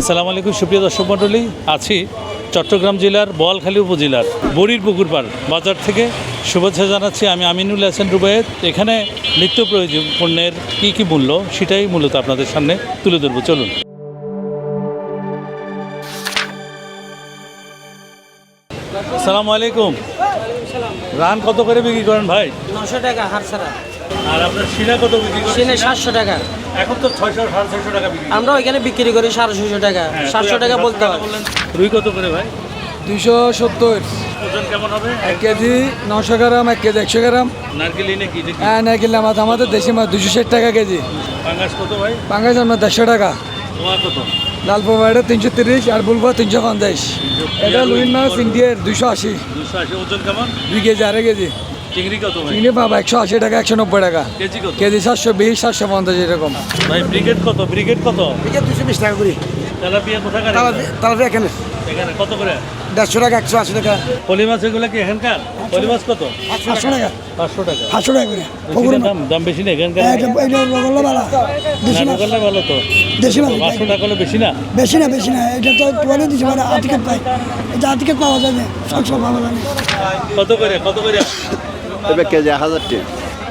আসসালামু আলাইকুম সুপ্রিয় দর্শক মণ্ডলী। আছি চট্টগ্রাম জেলার বোয়ালখালী উপজেলার বড়ির পুকুরপাড় বাজার থেকে। শুভেচ্ছা জানাচ্ছি আমি আমিনুল হাসান রুবায়েত। এখানে নিত্য প্রয়োজন পণ্যের কী কী মূল্য সেটাই মূলত আপনাদের সামনে তুলে ধরবো। চলুন। আসসালামু আলাইকুম। রান কত করে বিক্রি করেন ভাই? নশো টাকা হার ছাড়া আর আপনার কত বিক্রি করেন সিনে সাতশো টাকা। এখন তো ছয়শো সাড়ে ছয়শো টাকা বিক্রি আমরা ওইখানে বিক্রি করি সাড়ে ছশো টাকা। হ্যাঁ, সাতশো টাকা বলতে হয়। রুই কত করে ভাই? দুইশো সত্তর। ওজন কেমন হবে? এক কেজি নশো গ্রাম এক কেজি একশো গ্রাম। নারকেল এনে কি দেখি হ্যাঁ না কিনলে মাছ আমাদের দেশি মাছ দুশো ষাট টাকা কেজি। পাঙ্গাস কত ভাই? পাঙ্গাস দেড়শো টাকা। ওয়া কত? লাল তিনশো তিরিশ আর বুলবা তিনশো পঞ্চাশ। এটা লুইন মাছ ইন্ডিয়ার দুশো আশি। দুশো আশি ওজন কেমন? দুই কেজি আড়াই কেজি। চিংড়ি কত ভাই? চিংড়ি পাবা একশো আশি টাকা একশো নব্বই টাকা। কেজি কত? কেজি সাতশো বিশ সাতশো পঞ্চাশ এরকম। ভাই ব্রিগেড কত? ব্রিগেড কত? দুশো বিশ টাকা করি। তেলাপিয়া কোথাকার তাহলে এখানে। এখানে কত করে? দেড়শো টাকা একশো আশি টাকা। পলি মাছ এগুলো কি এখানকার? পলি মাছ কত? পাঁচশো টাকা। পাঁচশো টাকা। পাঁচশো টাকা। করে। বেশি না দাম দাম বেশি না এখানকার? না দোকানটা ভালো তো। দেশি মাছ। পাঁচশো টাকা হলে বেশি না? বেশি না বেশি না। এটা তো টুয়ালে দিচ্ছি মানে আটিকেট পাই এটা আটিকেট পাওয়া যায় না সবসময় পাওয়া যায়। কত করে? কত করে? তবে কেজি হাজার টাকা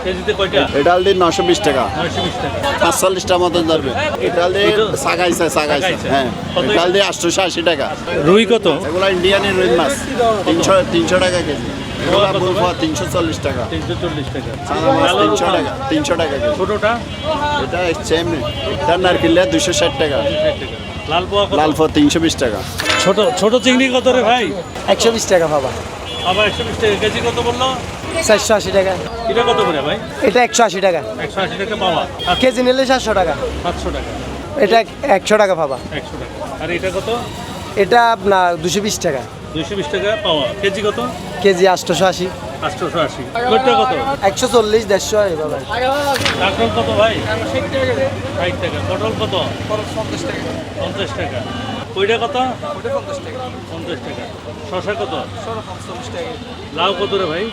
কেজিতে কয়টা? এটা আলদি নশো বিশ টাকা। নয়শো বিশ টাকা। পাঁচচল্লিশটা মতন ধরবে। এটা আলদি সাগাইছে সাগাইছে। হ্যাঁ। এটা? আলদি আটশোশো আশি টাকা। রুই কত? এগুলো ইন্ডিয়ানি রুই মাছ। তিনশো তিনশো টাকা কেজি? তিনশো চল্লিশ টাকা। তিনশো চল্লিশ টাকা। তিনশো টাকা তিনশো টাকা ছোটোটা? এটা সেম এটা দুশো ষাট টাকা। লাল পোয়া লাল ফোয়া তিনশো বিশ টাকা। ছোট ছোট চিংড়ি কত রে ভাই? একশো বিশ টাকা পাবা আবার একশো বিশ টাকা। কেজি কত বলল? চারশো আশি টাকা। এটা কত করে ভাই? এটা একশো আশি টাকা। একশো আশি টাকা পাওয়া। কেজি নিলে সাতশো টাকা। সাতশো টাকা। এটা একশো টাকা পাবা। একশো টাকা। আর এটা কত? এটা আপনার দুশো বিশ টাকা। দুইশো বিশ টাকা পাওয়া। কেজি কত? কেজি আটশোশো আশি। আটশোশো আশি। কত? একশো চল্লিশ দেড়শো কত ভাই? ষাট টাকা। পটল কত? পঞ্চাশ টাকা। ওইটা কত? পঞ্চাশ টাকা। শশা কত? লাউ কত রে ভাই?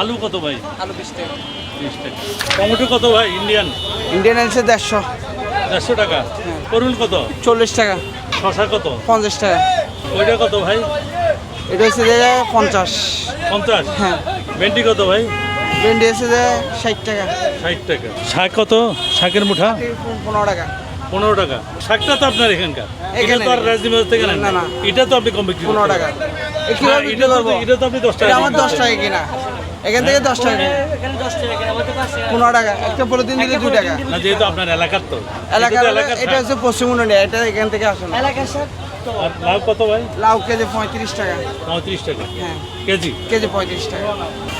আলু কত ভাই? বিশ টাকা। টমেটো কত ভাই? ইন্ডিয়ান? ইন্ডিয়ান আছে দেড়শো। দেড়শো টাকা। করুন কত? চল্লিশ টাকা। শশা কত? পঞ্চাশ টাকা। ওইটা কত ভাই? এটা হচ্ছে যে পঞ্চাশ। পঞ্চাশ? হ্যাঁ। ভেন্ডি কত ভাই? ভেন্ডি আছে যে ষাট টাকা। ষাট টাকা। শাক কত? শাকের মুঠা পনেরো টাকা। পনেরো টাকা। শাকটা তো আপনার এখানকার। এটা তো আর রাজনীতি থেকে না, না। এটা তো আপনি কম বিক্রি পনেরো টাকা। হ্যাঁ, এটা তো এটা তো আপনি দশ টাকা আমার দশ টাকা কিনা। এখান থেকে দশ টাকা কিনা। পনেরো টাকা। একটা দিন দিলে দু টাকা। না যেহেতু আপনার এলাকার তো। এলাকার এটা। হচ্ছে পশ্চিমবঙ্গ এটা এখান থেকে আসে না। আর লাউ কত ভাই? লাউ কেজি পঁয়ত্রিশ টাকা। পঁয়ত্রিশ টাকা। হ্যাঁ। কেজি? কেজি পঁয়ত্রিশ টাকা।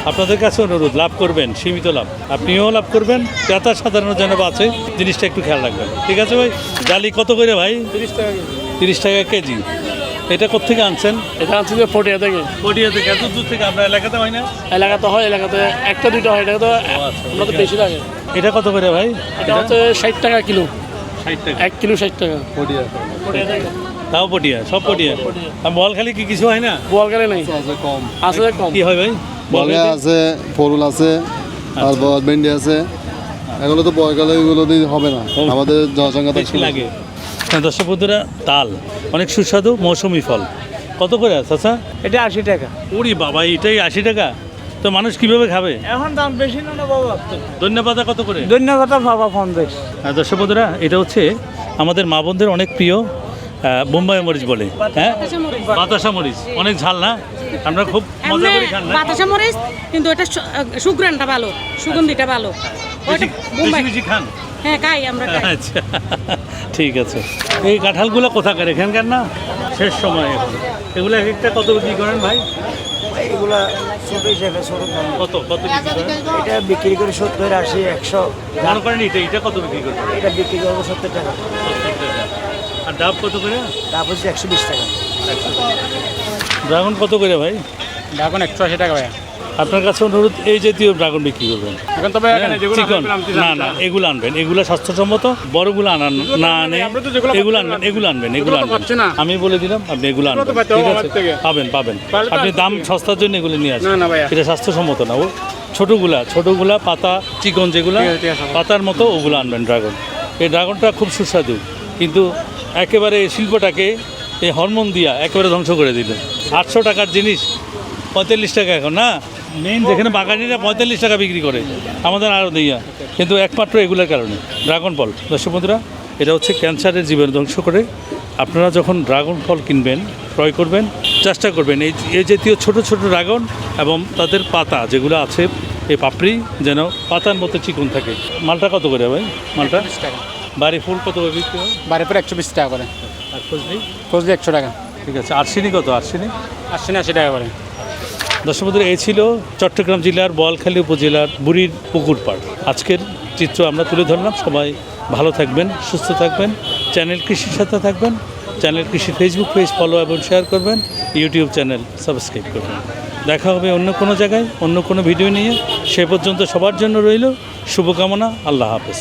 আপনাদের কাছে অনুরোধ লাভ করবেন সীমিত লাভ। আপনিও লাভ করবেন ক্রেতা সাধারণ যেন আছে জিনিসটা একটু খেয়াল রাখবেন। ঠিক আছে ভাই? ডালি কত করে ভাই? তিরিশ টাকা তিরিশ টাকা কেজি। এটা কোথেকে আনছেন? এটা আছে যে ফটিয়া থেকে পটিয়া থেকে। এত দূর থেকে আপনার এলাকাতে হয় না? এলাকাতে হয় এলাকাতে একটা দুইটা হয়। এটা তো আচ্ছা, আমরা তো বেশি লাগে। এটা কত করে ভাই? এটা হচ্ছে ষাট টাকা কিলো। ষাট টাকা। এক কিলো ষাট টাকা। পটিয়া। ফটিয়া থেকে তাও পটিয়া সব পটিয়া। আর বলখালি কি কিছু হয় না? বোয়ালকালে নেই। কম। আছে কম। কি হয় ভাই? বলে আছে ফরুল আছে তারপর ভেন্ডি আছে। এগুলো তো বয়কালে এগুলো দিয়ে হবে না। আমাদের জনসংখ্যা বেশি লাগে। হ্যাঁ, দর্শক বন্ধুরা তাল। অনেক সুস্বাদু মৌসুমি ফল। কত করে আছে আচ্ছা এটা আশি টাকা। ওরে বাবা এটাই আশি টাকা? তো মানুষ কীভাবে খাবে? এখন দাম বেশি না না বাবা? ধন্যবাদ কত করে? ধন্যবাদ বাবা পঞ্চাশ হ্যাঁ, দর্শক বন্ধুরা এটা হচ্ছে আমাদের মা বোনদের অনেক প্রিয় বোম্বাই মরিচ বলে হ্যাঁ? বাতাসা মরিচ অনেক ঝাল না? আমরা খুব মজা করে খান না? বাতাসা মরিচ কিন্তু এটা সুগ্রানটা ভালো সুগন্ধিটা ভালো। ওইটা বোম্বাই। বেশি খান? হ্যাঁ খাই আমরা খাই। আচ্ছা ঠিক আছে। এই কাঁঠালগুলো কোথাকার? এখানকার না? শেষ সময় এখন। এগুলো এক একটা কত বিক্রি করেন ভাই? এগুলা ছোট হিসেবে ছোট কত? কত বিক্রি করেন? এটা বিক্রি করে সত্তর আশি একশো। মনে করেন এটা? এটা কত বিক্রি করেন? এটা বিক্রি করব সত্তর টাকা। সত্তর টাকা। আর ডাব কত করে? তারপর হচ্ছে একশো বিশ টাকা। ড্রাগন কত করে ভাই? ড্রাগন একশো আশি টাকা ভাইয়া। আপনার কাছে অনুরোধ এই জাতীয় ড্রাগন বিক্রি করবেন? এখন তবে চিকন। না না এগুলো আনবেন। এগুলো স্বাস্থ্যসম্মত বড়গুলো আনান না আনে। আমরা তো যেগুলো এগুলো আনবেন এগুলো আনবেন এগুলো আনবেন। আমি বলে দিলাম আপনি এগুলো আনবেন। ঠিক আছে? পাবেন পাবেন। আপনি দাম সস্তার জন্য এগুলো নিয়ে আসবেন না, না ভাইয়া। এটা স্বাস্থ্যসম্মত না। ও ছোটোগুলা ছোটোগুলা পাতা চিকন যেগুলা। পাতার মতো ওগুলো আনবেন ড্রাগন। এই ড্রাগনটা খুব সুস্বাদু। কিন্তু একেবারে এই শিল্পটাকে এই হরমোন দিয়া একেবারে ধ্বংস করে দিল। আটশো টাকার জিনিস পঁয়তাল্লিশ টাকা এখন না? মেন যেখানে বাগানিরা পঁয়তাল্লিশ টাকা বিক্রি করে আমাদের আরও দিয়া কিন্তু একমাত্র এগুলোর কারণে ড্রাগন ফল। দর্শক বন্ধুরা এটা হচ্ছে ক্যান্সারের জীবন ধ্বংস করে। আপনারা যখন ড্রাগন ফল কিনবেন ক্রয় করবেন চেষ্টা করবেন এই এই জাতীয় ছোট ছোট ড্রাগন এবং তাদের পাতা যেগুলো আছে এই পাপড়ি যেন পাতার মতো চিকন থাকে। মালটা কত করে ভাই? মালটা? বাড়ি ফুল কত করে বিক্রি হয়? বাড়ির পর একশো বিশ টাকা করে। আর ফজলি খুঁজলে একশো টাকা। ঠিক আছে আরশিনি কত? আরশিনি আশি না আশি টাকা করে। দর্শক বন্ধুরা, এই ছিল চট্টগ্রাম জেলার বোয়ালখালী উপজেলার বুড়ির পুকুর পাড়। আজকের চিত্র আমরা তুলে ধরলাম। সবাই ভালো থাকবেন সুস্থ থাকবেন চ্যানেল কৃষির সাথে থাকবেন channel Krishi Facebook page follow এবং শেয়ার করবেন ইউটিউব চ্যানেল সাবস্ক্রাইব করবেন। দেখা হবে অন্য কোনো জায়গায় অন্য কোনো ভিডিও নিয়ে। সে পর্যন্ত সবার জন্য রইল শুভকামনা আল্লাহ হাফেজ।